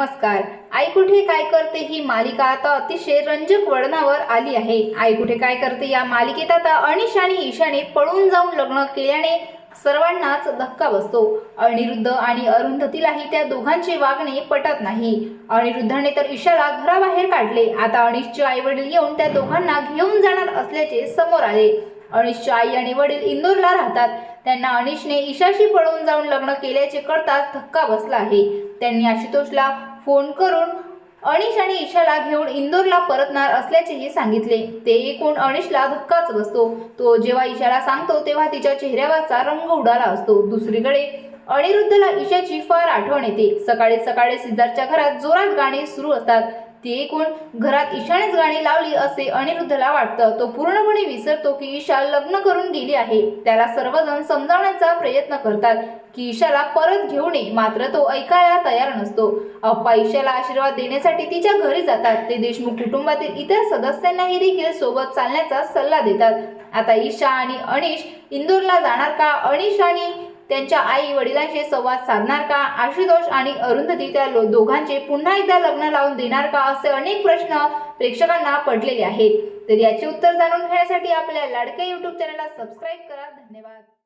नमस्कार. आई कुठे काय करते ही मालिका आता अतिशय रंजक वळणावर आली आहे. आई कुठे काय करते या मालिकेत आता अनिश आणि ईशाने पळून जाऊन लग्न केल्याने सर्वांनाच धक्का बसतो. अनिरुद्ध आणि अरुंधतीलाही त्या दोघांचे वागणे पटत नाही. अनिरुद्धाने तर ईशाला घराबाहेर काढले. आता अनिशचे आई वडील येऊन त्या दोघांना घेऊन जाणार असल्याचे समोर आले. अनिशच्या आई आणि वडील इंदोरला राहतात. त्यांना अनिशने ईशाशी पळून जाऊन लग्न केल्याचे कळताच धक्का बसला आहे. त्यांनी आशुतोषला फोन करून अनिश आणि ईशाला घेऊन इंदोरला परतणार असल्याचेही सांगितले. ते ऐकून अनिशला धक्काच बसतो. तो जेव्हा ईशाला सांगतो तेव्हा तिच्या चेहऱ्यावरचा रंग उडाला असतो. दुसरीकडे अनिरुद्धला ईशाची फार आठवण येते. सकाळी सकाळी सिद्धार्थच्या घरात जोरात गाणे सुरू असतात. ती ऐकून घरात ईशानेच गाणी लावली असे अनिरुद्धला वाटतं. तो पूर्णपणे विसरतो की ईशा लग्न करून गेली आहे. त्याला सर्वजण समजावण्याचा प्रयत्न करतात की ईशाला परत घेऊन ये. मात्र तो ऐकायला तयार नसतो. अप्पा ईशाला आशीर्वाद देण्यासाठी तिच्या घरी जातात. ते देशमुख कुटुंबातील इतर सदस्यांनाही देखील सोबत चालण्याचा सल्ला देतात. आता ईशा आणि अनिश इंदोरला जाणार का? अनिश आणि त्यांच्या आई वडिलांशी संवाद साधणार का? आशुतोष आणि अरुंधती त्या लो- दोघांचे पुन्हा एकदा लग्न लावून देणार का? असे अनेक प्रश्न प्रेक्षकांना पडलेले आहेत. तर याचे उत्तर जाणून घेण्यासाठी आपल्या लाडक्या युट्यूब चॅनलला सबस्क्राईब करा. धन्यवाद.